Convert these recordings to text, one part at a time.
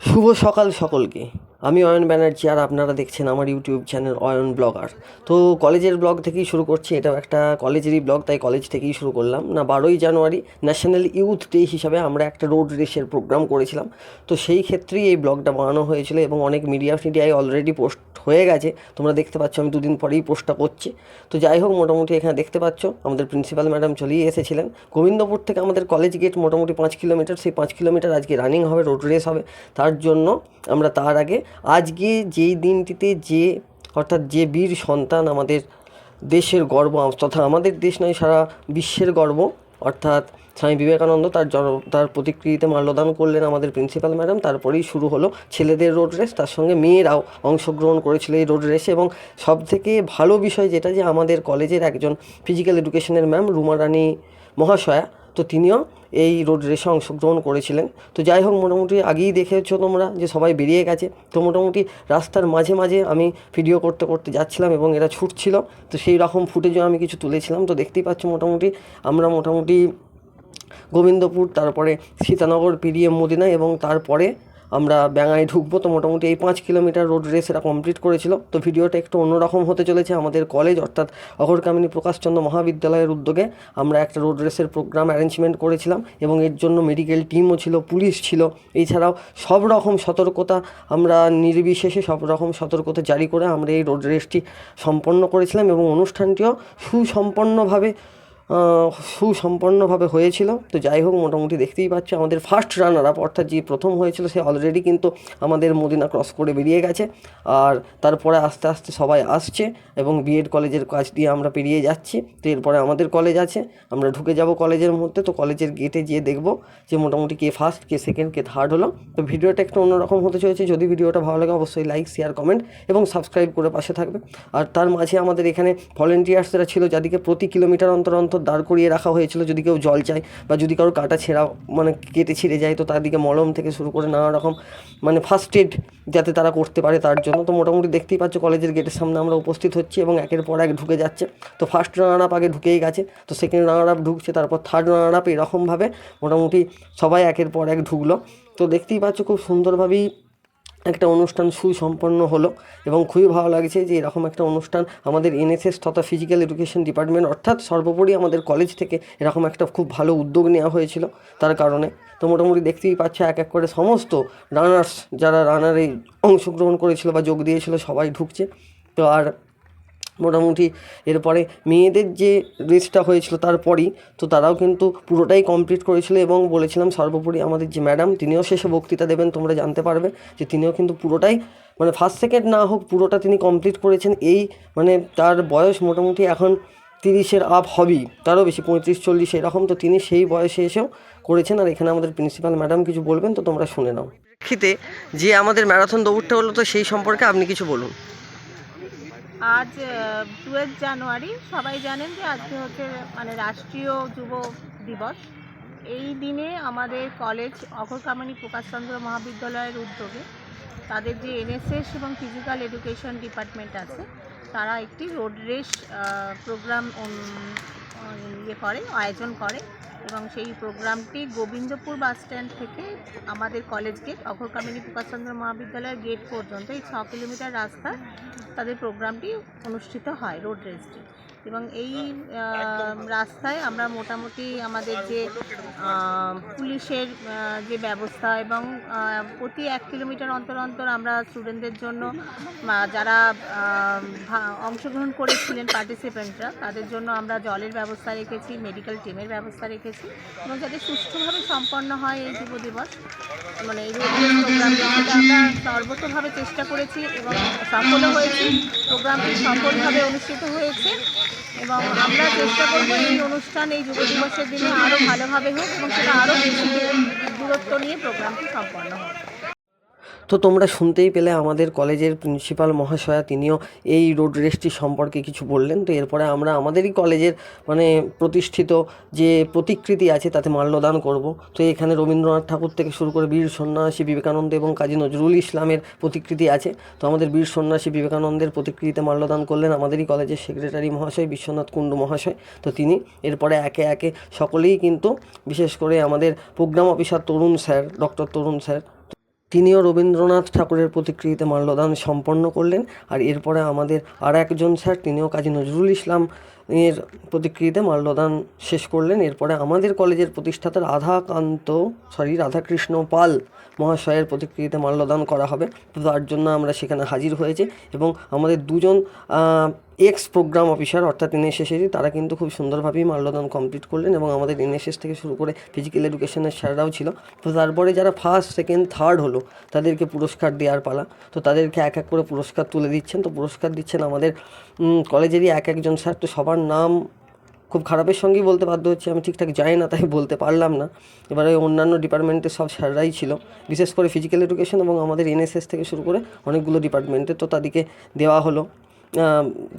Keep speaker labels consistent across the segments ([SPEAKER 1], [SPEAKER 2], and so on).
[SPEAKER 1] শুভ সকাল সকলকে। আমি অয়ন ব্যানার্জি আর আপনারা দেখছেন আমার ইউটিউব চ্যানেল অয়ন ব্লগার। তো কলেজের ব্লগ থেকেই শুরু করছি, এটাও একটা কলেজেরই ব্লগ, তাই কলেজ থেকেই শুরু করলাম। না, বারোই জানুয়ারি ন্যাশনাল ইউথ ডে হিসাবে আমরা একটা রোড রেসের প্রোগ্রাম করেছিলাম। তো সেই ক্ষেত্রেই এই ব্লগটা বানানো হয়েছিল এবং অনেক মিডিয়া ফিডিয়ায় অলরেডি পোস্ট হয়ে গেছে। তোমরা দেখতে পাচ্ছ, আমি দুদিন পরেই পোস্টটা করছি। তো যাই হোক, মোটামুটি এখানে দেখতে পাচ্ছ, আমাদের প্রিন্সিপাল ম্যাডাম চলেই এসেছিলেন। গোবিন্দপুর থেকে আমাদের কলেজ গেট মোটামুটি পাঁচ কিলোমিটার, সেই পাঁচ কিলোমিটার আজকে রানিং হবে রোড রেস হবে। তার জন্য আমরা তার আগে আজকে যেই দিনটিতে যে, অর্থাৎ যে বীর সন্তান আমাদের দেশের গর্ব, তথা আমাদের দেশ নয়, সারা বিশ্বের গর্ব, অর্থাৎ স্বামী বিবেকানন্দ তার জন তার প্রতিকৃতিতে মাল্যদান করলেন আমাদের প্রিন্সিপাল ম্যাডাম, তারপরেই শুরু হলো ছেলেদের রোড রেস, তার সঙ্গে মেয়েরাও অংশগ্রহণ করেছিল এই রোড রেসে, এবং সবথেকে ভালো বিষয় যেটা যে আমাদের কলেজের একজন ফিজিক্যাল এডুকেশনের ম্যাম রুমা রানী মহাশয়া তো তিনিও এই রোড রেসে অংশগ্রহণ করেছিলেন। তো যাই হোক, মোটামুটি আগেই দেখেছ তোমরা যে সবাই বেরিয়ে গেছে। তো মোটামুটি রাস্তার মাঝে মাঝে আমি ভিডিও করতে করতে যাচ্ছিলাম এবং এরা ছুটছিল। তো সেই রকম ফুটেজও আমি কিছু তুলেছিলাম। তো দেখতেই পাচ্ছ মোটামুটি আমরা মোটামুটি গোবিন্দপুর, তারপরে সীতানগর পেরিয়ে মদিনা এবং তারপরে আমরা ব্যাঙায় ঢুকবো, তো মোটামুটি এই পাঁচ কিলোমিটার রোড রেস এরা কমপ্লিট করেছিল। তো ভিডিওটা একটু অন্যরকম হতে চলেছে আমাদের কলেজ অর্থাৎ অঘরকামিনী প্রকাশচন্দ্র মহাবিদ্যালয়ের উদ্যোগে। আমরা একটা রোড রেসের প্রোগ্রাম অ্যারেঞ্জমেন্ট করেছিলাম এবং এর জন্য মেডিকেল টিমও ছিল, পুলিশ ছিল। এছাড়াও সব রকম সতর্কতা আমরা নির্বিশেষে সব রকম সতর্কতা জারি করে আমরা এই রোড রেসটি সম্পন্ন করেছিলাম এবং অনুষ্ঠানটিও সুসম্পন্নভাবে সুসম্পন্নভাবে হয়েছিল। তো যাই হোক, মোটামুটি দেখতেই পাচ্ছ, আমাদের ফার্স্ট রানার আপ অর্থাৎ যে প্রথম হয়েছিল, সে অলরেডি কিন্তু আমাদের মদিনা ক্রস করে বেরিয়ে গেছে। আর তারপরে আস্তে আস্তে সবাই আসছে এবং বিএড কলেজের কাজ দিয়ে আমরা পেরিয়ে যাচ্ছি। তো এরপরে আমাদের কলেজ আছে। আমরা ঢুকে যাব কলেজের মধ্যে। তো কলেজের গেটে গিয়ে দেখব যে মোটামুটি কে ফার্স্ট কে সেকেন্ড কে থার্ড হলো। তো ভিডিওটা একটু অন্যরকম হতে চলেছে। যদি ভিডিওটা ভালো লাগে, অবশ্যই লাইক শেয়ার কমেন্ট এবং সাবস্ক্রাইব করে পাশে থাকবে। আর তার মাঝে আমাদের এখানে ভলেন্টিয়ার্সরা ছিল, যাদেরকে প্রতি কিলোমিটার অন্তর অন্তর দাঁড় করিয়ে রাখা হয়েছিল যদি কেউ জল চায় বা যদি কারও কাটা ছেঁড়া মানে কেটে ছিঁড়ে যায় তো তাদেরকে মলম থেকে শুরু করে নানা রকম মানে ফার্স্ট এড যাতে তারা করতে পারে তার জন্য। তো মোটামুটি দেখতেই পাচ্ছ কলেজের গেটের সামনে আমরা উপস্থিত হচ্ছি এবং একের পর এক ঢুকে যাচ্ছে। তো ফার্স্ট রানার আপ আগে ঢুকেই গেছে, তো সেকেন্ড রানার আপ ঢুকছে, তারপর থার্ড রানার আপ এরকমভাবে মোটামুটি সবাই একের পর এক ঢুকলো। তো দেখতেই পাচ্ছ খুব সুন্দরভাবেই একটা অনুষ্ঠান সুসম্পন্ন হলো এবং খুবই ভালো লাগছে যে এরকম একটা অনুষ্ঠান আমাদের এনএসএস তথা ফিজিক্যাল এডুকেশন ডিপার্টমেন্ট অর্থাৎ সর্বোপরি আমাদের কলেজ থেকে এরকম একটা খুব ভালো উদ্যোগ নেওয়া হয়েছিল। তার কারণে তো মোটামুটি দেখতেই পাচ্ছে এক এক করে সমস্ত রানার্স যারা রানারে অংশগ্রহণ করেছিল বা যোগ দিয়েছিল সবাই ঢুকছে। তো আর মোটামুটি এরপরে মেয়েদের যে রেসটা হয়েছিল তারপরই, তো তারাও কিন্তু পুরোটাই কমপ্লিট করেছিল এবং বলেছিলাম সর্বোপরি আমাদের যে ম্যাডাম তিনিও শেষে বক্তৃতা দেবেন, তোমরা জানতে পারবে যে তিনিও কিন্তু পুরোটাই মানে ফার্স্ট সেকেন্ড না হোক, পুরোটা তিনি কমপ্লিট করেছেন। এই মানে তার বয়স মোটামুটি এখন তিরিশের আপ হবেই, তারও বেশি, পঁয়ত্রিশ, চল্লিশ এরকম, তো তিনি সেই বয়সে এসেও করেছেন। আর এখানে আমাদের প্রিন্সিপাল ম্যাডাম কিছু বলবেন, তো তোমরা শুনে নাও। প্রেক্ষিতে যে আমাদের ম্যারাথন দৌড়টা হলো, তো সেই সম্পর্কে আপনি কিছু বলুন।
[SPEAKER 2] আজ টুয়েলভ জানুয়ারি, সবাই জানেন যে আজকে হচ্ছে মানে রাষ্ট্রীয় যুব দিবস। এই দিনে আমাদের কলেজ অঘরকামানি প্রকাশচন্দ্র মহাবিদ্যালয়ের উদ্যোগে তাদের যে এনএসএস এবং ফিজিক্যাল এডুকেশন ডিপার্টমেন্ট আছে, তারা একটি রোড রেস প্রোগ্রাম ইয়ে করে, আয়োজন করে। এবং সেই প্রোগ্রামটি গোবিন্দপুর বাসস্ট্যান্ড থেকে আমাদের কলেজ গেট অঘরকামিনী প্রকাশচন্দ্র মহাবিদ্যালয়ের গেট পর্যন্ত, এই ছ কিলোমিটার রাস্তা তাদের প্রোগ্রামটি অনুষ্ঠিত হয় রোড রেসটি। এবং এই রাস্তায় আমরা মোটামুটি আমাদের যে পুলিশের যে ব্যবস্থা এবং প্রতি এক কিলোমিটার অন্তর অন্তর আমরা স্টুডেন্টদের জন্য যারা অংশগ্রহণ করেছিলেন পার্টিসিপেন্টরা তাদের জন্য আমরা জলের ব্যবস্থা রেখেছি মেডিকেল টিমের ব্যবস্থা রেখেছি এবং যাতে সুষ্ঠুভাবে সম্পন্ন হয় এই যুব দিবস। মানে এই প্রোগ্রামটি আমরা সর্বতভাবে চেষ্টা করেছি এবং সফলও হয়েছি। প্রোগ্রামটি সফলভাবে অনুষ্ঠিত হয়েছে। এবং আমরা চেষ্টা করব এই অনুষ্ঠান, এই যুব দিবসের দিনে আরও ভালোভাবে হোক এবং সেটা আরও বেশি দূরত্ব নিয়ে প্রোগ্রামটি সম্পন্ন হোক।
[SPEAKER 1] তো তোমরা শুনতেই পেলে আমাদের কলেজের প্রিন্সিপাল মহাশয়া তিনিও এই রোড রেসটি সম্পর্কে কিছু বললেন। তো এরপরে আমরা আমাদেরই কলেজের মানে প্রতিষ্ঠিত যে প্রতিকৃতি আছে তাতে মাল্যদান করব। তো এখানে রবীন্দ্রনাথ ঠাকুর থেকে শুরু করে বীর সন্ন্যাসী বিবেকানন্দ এবং কাজী নজরুল ইসলামের প্রতিকৃতি আছে। তো আমাদের বীর সন্ন্যাসী বিবেকানন্দের প্রতিকৃতিতে মাল্যদান করলেন আমাদেরই কলেজের সেক্রেটারি মহাশয় বিশ্বনাথ কুণ্ডু মহাশয়। তো তিনি এরপরে একে একে সকলেই কিন্তু বিশেষ করে আমাদের programme officer Tarun sir, doctor Tarun sir তিনিও রবীন্দ্রনাথ ঠাকুরের প্রতিকৃতিতে মাল্যদান সম্পন্ন করলেন। আর এরপরে আমাদের আর একজন স্যার, তিনিও কাজী নজরুল ইসলাম এর প্রতিকৃতিতে মাল্যদান শেষ করলেন। এরপরে আমাদের কলেজের প্রতিষ্ঠাতা রাধাকান্ত সরি রাধাকৃষ্ণ পাল মহাশয়ের প্রতিকৃতিতে মাল্যদান করা হবে। তো তার জন্য আমরা সেখানে হাজির হয়েছি এবং আমাদের দুজন এক্স প্রোগ্রাম অফিসার অর্থাৎ এনএসএসেরই তারা কিন্তু খুব সুন্দরভাবেই মাল্যদান কমপ্লিট করলেন এবং আমাদের এনএসএস থেকে শুরু করে ফিজিক্যাল এডুকেশনের স্যাররাও ছিল। তো তারপরে যারা ফার্স্ট সেকেন্ড থার্ড হলো, তাদেরকে পুরস্কার দেওয়ার পালা। তো তাদেরকে এক এক করে পুরস্কার তুলে দিচ্ছেন। তো পুরস্কার দিচ্ছেন আমাদের কলেজেরই এক একজন স্যার তো সবার নাম খুব খারাপের সঙ্গেই বলতে বাধ্য হচ্ছে, আমি ঠিকঠাক জানি না, তাই বলতে পারলাম না। এবারে অন্যান্য ডিপার্টমেন্টের সব স্যাররাই ছিল, বিশেষ করে ফিজিক্যাল এডুকেশন এবং আমাদের এনএসএস থেকে শুরু করে অনেকগুলো ডিপার্টমেন্টে তো তাদেরকে দেওয়া হলো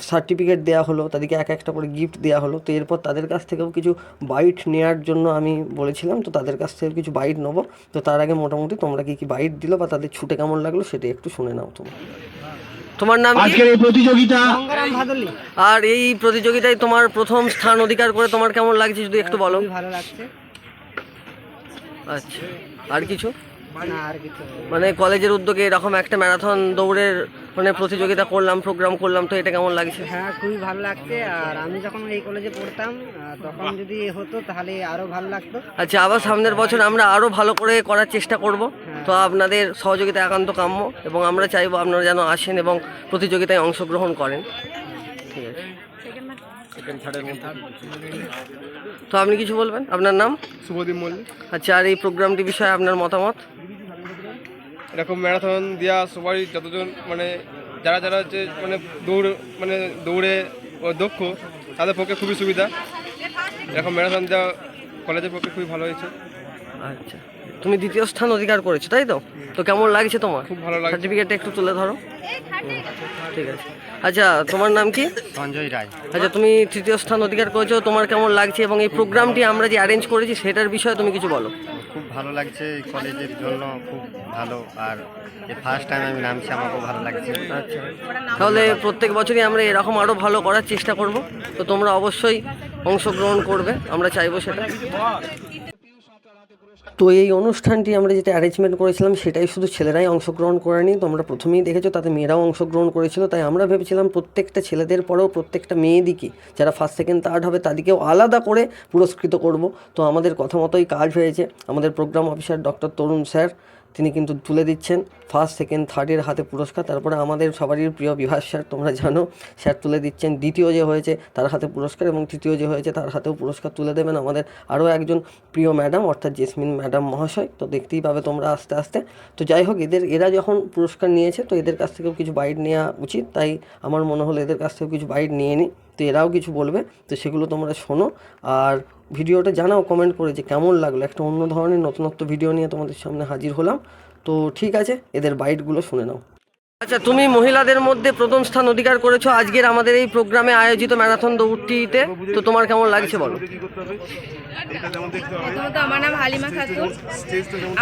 [SPEAKER 1] সার্টিফিকেট দেওয়া হলো, তাদেরকে এক একটা করে গিফট দেওয়া হলো। তো এরপর তাদের কাছ থেকেও কিছু বাইট নেওয়ার জন্য আমি বলেছিলাম, তো তাদের কাছ থেকে কিছু বাইট নেব। তো তার আগে মোটামুটি তোমরা কি কি বাইট দিলো বা তাদের ছুটে কেমন লাগল সেটা একটু শুনে নাও তোমরা। তোমার নাম
[SPEAKER 3] আজকের এই প্রতিযোগিতা
[SPEAKER 1] আর এই প্রতিযোগিতায় তোমার প্রথম স্থান অধিকার করে তোমার কেমন লাগছে যদি একটু বলো?
[SPEAKER 4] ভালো লাগছে।
[SPEAKER 1] আচ্ছা। আর কিছু?
[SPEAKER 4] না আর কিছু
[SPEAKER 1] মানে কলেজের উদ্যোগে এরকম একটা ম্যারাথন দৌড়ের মানে প্রতিযোগিতা করলাম প্রোগ্রাম করলাম তো এটা কেমন লাগছে?
[SPEAKER 4] হ্যাঁ খুবই ভালো লাগছে। আর আমি যখন এই কলেজে পড়তাম তখন যদি হতো তাহলে আরও ভালো লাগতো।
[SPEAKER 1] আচ্ছা আবার সামনের বছর আমরা আরও ভালো করে করার চেষ্টা করব। তো আপনাদের সহযোগিতা একান্ত কাম্য এবং আমরা চাইব আপনারা যেন আসেন এবং প্রতিযোগিতায় অংশগ্রহণ করেন। ঠিক আছে। তো আপনি কিছু বলবেন? আপনার নাম?
[SPEAKER 5] শুভদীপ মল্লিক।
[SPEAKER 1] আচ্ছা আর এই প্রোগ্রামটি বিষয়ে আপনার মতামত?
[SPEAKER 5] এরকম ম্যারাথন দেওয়া সবাই যতজন মানে যারা যারা হচ্ছে মানে দৌড় মানে দৌড়ে দক্ষ, তাদের পক্ষে খুবই সুবিধা। এরকম ম্যারাথন দেওয়া কলেজের পক্ষে খুবই ভালো হয়েছে।
[SPEAKER 1] আচ্ছা। তুমি দ্বিতীয় স্থান অধিকার করেছ তাই তো? তো কেমন লাগছে তোমার?
[SPEAKER 5] খুব ভালো লাগছে।
[SPEAKER 1] সার্টিফিকেটটা একটু তুলে ধরো। ঠিক আছে। আচ্ছা তোমার নাম কি?
[SPEAKER 3] সঞ্জয় রায়।
[SPEAKER 1] আচ্ছা তুমি তৃতীয় স্থান অধিকার করেছ তোমার কেমন লাগছে? এবং এই প্রোগ্রামটি আমরা যে অ্যারেঞ্জ করেছি সেটার বিষয়ে তুমি কিছু বলো।
[SPEAKER 3] খুব ভালো লাগছে এই কলেজের জন্য খুব ভালো। আর ফার্স্ট টাইম আমি নামছি আমাকেও ভালো লাগছে।
[SPEAKER 1] আচ্ছা। তাহলে প্রত্যেক বছরই আমরা এরকম আরও ভালো করার চেষ্টা করব। তো তোমরা অবশ্যই অংশগ্রহণ করবে আমরা চাইব সেটা। তো এই অনুষ্ঠানটি আমরা যেটা অ্যারেঞ্জমেন্ট করেছিলাম, সেটাই শুধু ছেলেরাই অংশগ্রহণ করেনি। তোমরা প্রথমেই দেখেছ, তাতে মেয়েরাও অংশগ্রহণ করেছিল। তাই আমরা ভেবেছিলাম প্রত্যেকটা ছেলেদের পরেও প্রত্যেকটা মেয়েদিকে, যারা ফার্স্ট সেকেন্ড থার্ড হবে, তাদেরকেও আলাদা করে পুরস্কৃত করব। তো আমাদের কথা মতোই কাজ হয়েছে। আমাদের programme officer doctor Tarun sir তিনি কিন্তু তুলে দিচ্ছেন ফার্স্ট সেকেন্ড থার্ডের হাতে পুরস্কার। তারপরে আমাদের সবারই প্রিয় বিভাস স্যার, তোমরা জানো, স্যার তুলে দিচ্ছেন। দ্বিতীয় যে হয়েছে, তার হাতে পুরস্কার এবং তৃতীয় যে হয়েছে, তার হাতেও পুরস্কার তুলে দেবেন আমাদের আরও একজন প্রিয় ম্যাডাম, অর্থাৎ জেসমিন ম্যাডাম মহাশয়। তো দেখতেই পাবে তোমরা আস্তে আস্তে। তো যাই হোক, এদের, এরা যখন পুরস্কার নিয়েছে, তো এদের কাছ থেকেও কিছু বাইট নেওয়া উচিত। তাই আমার মনে হলো এদের কাছ থেকেও কিছু বাইট নিয়ে নিই। তো এরাও কিছু বলবে। তো সেগুলো তোমরা শোনো। আর ভিডিওটা জানাও কমেন্ট করে যে কেমন লাগল। একটা অন্য ধরনের নতুনত্ব ভিডিও নিয়ে তোমাদের সামনে হাজির হলাম। তো ঠিক আছে, এদের বাইটগুলো শুনে নাও। আচ্ছা তুমি মহিলাদের মধ্যে প্রথম স্থান অধিকার করেছ আজকের আমাদের এই প্রোগ্রামে আয়োজিত ম্যারাথন দৌড়টিতে। তো তোমার কেমন লাগছে বলো?
[SPEAKER 6] প্রথমত আমার নাম হালিমা খাতুন।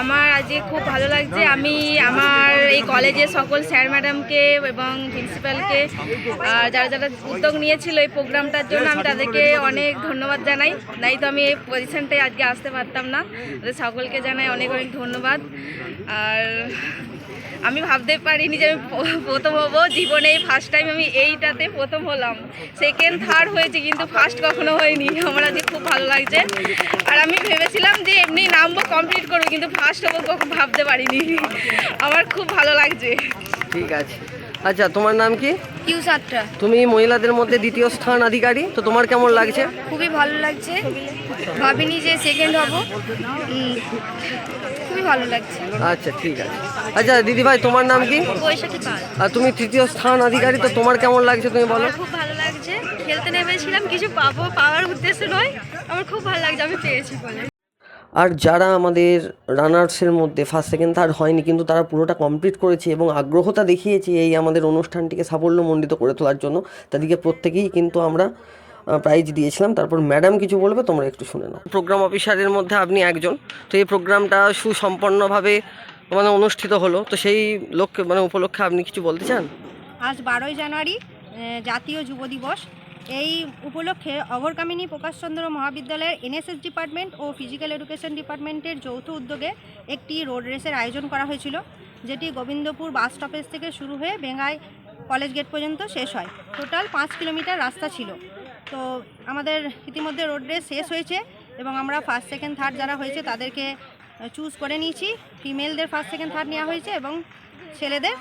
[SPEAKER 6] আমার আজকে খুব ভালো লাগছে। আমি আমার এই কলেজের সকল স্যার ম্যাডামকে এবং প্রিন্সিপালকে যারা যারা উদ্যোগ নিয়েছিল এই প্রোগ্রামটার জন্য আমি তাদেরকে অনেক ধন্যবাদ জানাই। নাই তো আমি এই পজিশনটায় আজকে আসতে পারতাম না। সকলকে জানাই অনেক অনেক ধন্যবাদ। আর আমি ভাবতে পারিনি যে আমি প্রথম হব। জীবনে ফার্স্ট টাইম আমি এইটাতে প্রথম হলাম। সেকেন্ড থার্ড হয়েছে কিন্তু ফার্স্ট কখনো হয়নি। আমার আজকে খুব ভালো লাগছে। আর আমি ভেবেছিলাম যে এমনি নামবো কমপ্লিট করব, কিন্তু ফার্স্ট হব ভাবতে পারিনি। আমার খুব ভালো লাগছে।
[SPEAKER 1] ঠিক আছে। আচ্ছা তোমার নাম কি?
[SPEAKER 6] কিউ সাতটা।
[SPEAKER 1] তুমি মহিলাদের মধ্যে দ্বিতীয় স্থান অধিকারী তো তোমার কেমন লাগছে?
[SPEAKER 6] খুবই ভালো লাগছে। ভাবিনি যে সেকেন্ড হব। খুবই ভালো লাগছে।
[SPEAKER 1] আচ্ছা ঠিক আছে। আচ্ছা দিদিভাই তোমার নাম কি?
[SPEAKER 6] বৈশাখী পাল।
[SPEAKER 1] আর তুমি তৃতীয় স্থান অধিকারী তো তোমার কেমন লাগছে তুমি বলো?
[SPEAKER 6] খুব ভালো লাগছে। খেলতে নেমেছিলাম কিছু পাবো পাওয়ার উদ্দেশ্য নয়। আমার খুব ভালো লাগছে আমি পেয়েছি বলে।
[SPEAKER 1] আর যারা আমাদের রানার্সের মধ্যে ফার্স্ট সেকেন্ড থার্ড হয়নি কিন্তু তারা পুরোটা কমপ্লিট করেছে এবং আগ্রহতা দেখিয়েছে এই আমাদের অনুষ্ঠানটিকে সাফল্যমণ্ডিত করে তোলার জন্য তাদেরকে প্রত্যেকেই কিন্তু আমরা প্রাইজ দিয়েছিলাম। তারপর ম্যাডাম কিছু বলবে তোমরা একটু শুনে নাও। প্রোগ্রাম অফিসারের মধ্যে আপনি একজন তো এই প্রোগ্রামটা সুসম্পন্নভাবে মানে অনুষ্ঠিত হলো তো সেই লক্ষ্যে মানে উপলক্ষে আপনি কিছু বলতে চান?
[SPEAKER 7] আজ বারোই জানুয়ারি জাতীয় যুব দিবস। এই উপলক্ষে অগরকামিনী প্রকাশচন্দ্র মহাবিদ্যালয়ের এনএসএস ডিপার্টমেন্ট ও ফিজিক্যাল এডুকেশন ডিপার্টমেন্টের যৌথ উদ্যোগে একটি রোড রেসের আয়োজন করা হয়েছিল, যেটি গোবিন্দপুর বাস স্টপেজ থেকে শুরু হয়ে বেঙ্গাই কলেজ গেট পর্যন্ত শেষ হয়। টোটাল পাঁচ কিলোমিটার রাস্তা ছিল। তো আমাদের ইতিমধ্যে রোড রেস শেষ হয়েছে এবং আমরা ফার্স্ট সেকেন্ড থার্ড যারা হয়েছে তাদেরকে চুজ করে নিয়েছি। ফিমেলদের ফার্স্ট সেকেন্ড থার্ড নেওয়া হয়েছে এবং ছেলেদের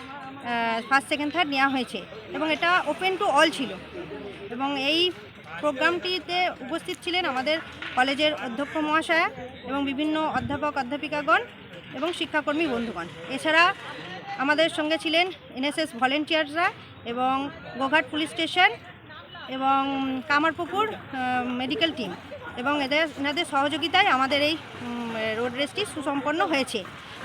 [SPEAKER 7] ফার্স্ট সেকেন্ড থার্ড নেওয়া হয়েছে এবং এটা ওপেন টু অল ছিল। এবং এই প্রোগ্রামটিতে উপস্থিত ছিলেন আমাদের কলেজের অধ্যক্ষ মহাশয়া এবং বিভিন্ন অধ্যাপক, অধ্যাপিকাগণ এবং শিক্ষাকর্মী বন্ধুগণ। এছাড়া আমাদের সঙ্গে ছিলেন এনএসএস ভলেন্টিয়াররা এবং গোঘাট পুলিশ স্টেশন এবং কামারপুকুর মেডিকেল টিম। এবং এদের, এনাদের সহযোগিতায় আমাদের এই রোড রেসটি সুসম্পন্ন হয়েছে।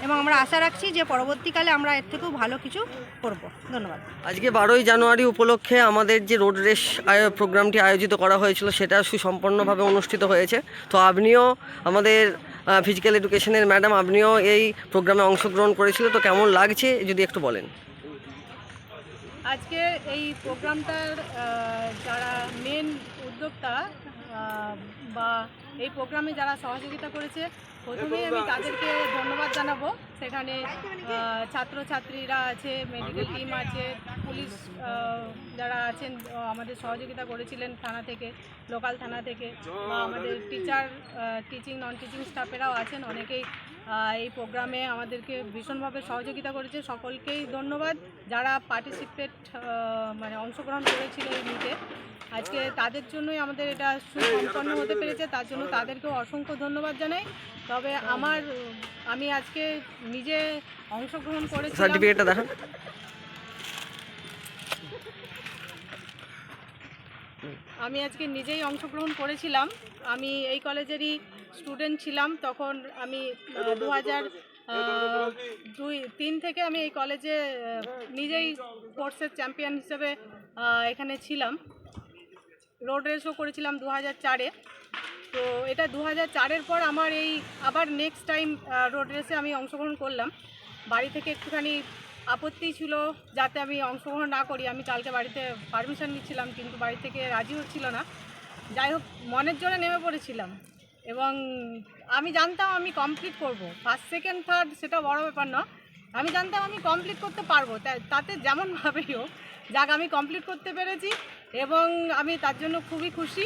[SPEAKER 7] এবং আমরা আশা রাখছি যে পরবর্তীকালে আমরা এর থেকেও ভালো কিছু করব। ধন্যবাদ।
[SPEAKER 1] আজকে বারোই জানুয়ারি উপলক্ষে আমাদের যে রোড রেস প্রোগ্রামটি আয়োজিত করা হয়েছিল সেটা সুসম্পন্নভাবে অনুষ্ঠিত হয়েছে। তো আপনিও আমাদের ফিজিক্যাল এডুকেশনের ম্যাডাম আপনিও এই প্রোগ্রামে অংশগ্রহণ করেছিল। তো কেমন লাগছে যদি একটু বলেন?
[SPEAKER 8] আজকে এই প্রোগ্রামটার যারা মেন উদ্যোক্তা বা এই প্রোগ্রামে যারা সহযোগিতা করেছে প্রথমেই আমি তাদেরকে ধন্যবাদ জানাব। সেখানে ছাত্রছাত্রীরা আছে মেডিকেল টিম আছে পুলিশ যারা আছেন আমাদের সহযোগিতা করেছিলেন থানা থেকে লোকাল থানা থেকে। বা আমাদের টিচার টিচিং নন টিচিং স্টাফেরাও আছেন। অনেকেই এই প্রোগ্রামে আমাদেরকে ভীষণভাবে সহযোগিতা করেছে। সকলকেই ধন্যবাদ যারা পার্টিসিপেট মানে অংশগ্রহণ করেছিল এই মিটে আজকে তাদের জন্যই আমাদের এটা সুসম্পন্ন হতে পেরেছে তার জন্য তাদেরকেও অসংখ্য ধন্যবাদ জানাই। তবে আমার আমি আজকে নিজে অংশগ্রহণ
[SPEAKER 1] সার্টিফিকেটটা দেখান।
[SPEAKER 8] আমি আজকে নিজেই অংশগ্রহণ করেছিলাম। আমি এই কলেজেরই স্টুডেন্ট ছিলাম, তখন আমি দু হাজার দুই, তিন থেকে আমি এই কলেজে নিজেই স্পোর্টসের চ্যাম্পিয়ন হিসেবে এখানে ছিলাম। রোড রেসও করেছিলাম দু হাজার চারে। তো এটা দু হাজার চারের পর আমার এই আবার নেক্সট টাইম রোড রেসে আমি অংশগ্রহণ করলাম। বাড়ি থেকে একটুখানি আপত্তি ছিল যাতে আমি অংশগ্রহণ না করি, আমি কালকে বাড়িতে পারমিশন নিচ্ছিলাম, কিন্তু বাড়ি থেকে রাজি হচ্ছিল না। যাই হোক, মনের জোরে নেমে পড়েছিলাম। এবং আমি জানতাম আমি কমপ্লিট করব। ফার্স্ট সেকেন্ড থার্ড সেটা বড় ব্যাপার না। আমি জানতাম আমি কমপ্লিট করতে পারব। তাতে যেমনভাবেই হোক, যাক, আমি কমপ্লিট করতে পেরেছি এবং আমি তার জন্য খুবই খুশি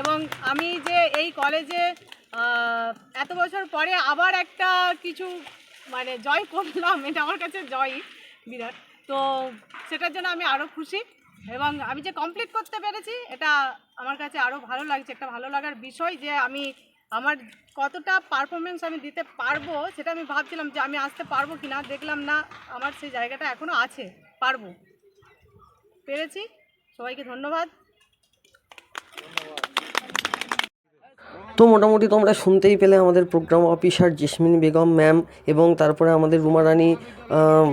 [SPEAKER 8] এবং আমি যে এই কলেজে এত বছর পরে আবার একটা কিছু মানে জয় করলাম, এটা আমার কাছে জয় বিরাট। তো সেটার জন্য আমি আরও খুশি এবং আমি যে কমপ্লিট করতে পেরেছি, এটা আমার কাছে আরও ভালো লাগছে, একটা ভালো লাগার বিষয় যে আমি আমার কতটা পারফরমেন্স আমি দিতে পারব সেটা আমি ভাবছিলাম যে আমি আসতে পারব কি না দেখলাম না, আমার সেই জায়গাটা এখনও আছে, পারব। পেরেছি? সবাইকে ধন্যবাদ।
[SPEAKER 1] তো মোটামুটি তোমরা শুনতেই পেলে আমাদের programme officer Jasmin Begum ma'am এবং তারপরে আমাদের রুমারানি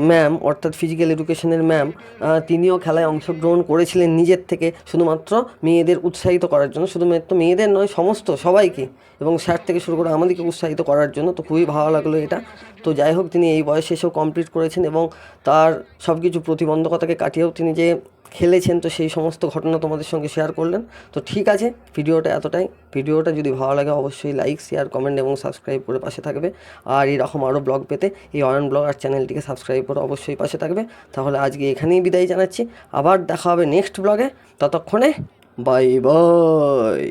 [SPEAKER 1] ম্যাম অর্থাৎ ফিজিক্যাল এডুকেশনের ম্যাম তিনিও খেলায় অংশগ্রহণ করেছিলেন নিজের থেকে, শুধুমাত্র মেয়েদের উৎসাহিত করার জন্য। শুধুমাত্র মেয়েদের নয়, সমস্ত সবাইকে এবং স্যার থেকে শুরু করে আমাদেরকে উৎসাহিত করার জন্য। তো খুবই ভালো লাগল এটা। তো যাই হোক, তিনি এই বয়সে এসেও কমপ্লিট করেছেন এবং তার সব কিছু প্রতিবন্ধকতাকে কাটিয়েও তিনি যে খেলেছেন, তো সেই সমস্ত ঘটনা তোমাদের সঙ্গে শেয়ার করলেন। তো ঠিক আছে, ভিডিওটা এতটাই। ভিডিওটা যদি ভালো লাগে, অবশ্যই লাইক শেয়ার কমেন্ট এবং সাবস্ক্রাইব করে পাশে থাকবে। আর এরকম আরও ব্লগ পেতে এই অয়ন ব্লগ আর চ্যানেলটিকে সাবস্ক্রাইব করে অবশ্যই পাশে থাকবে। তাহলে আজকে এখানেই বিদায় জানাচ্ছি। আবার দেখা হবে নেক্সট ব্লগে ততক্ষণে বাই বাই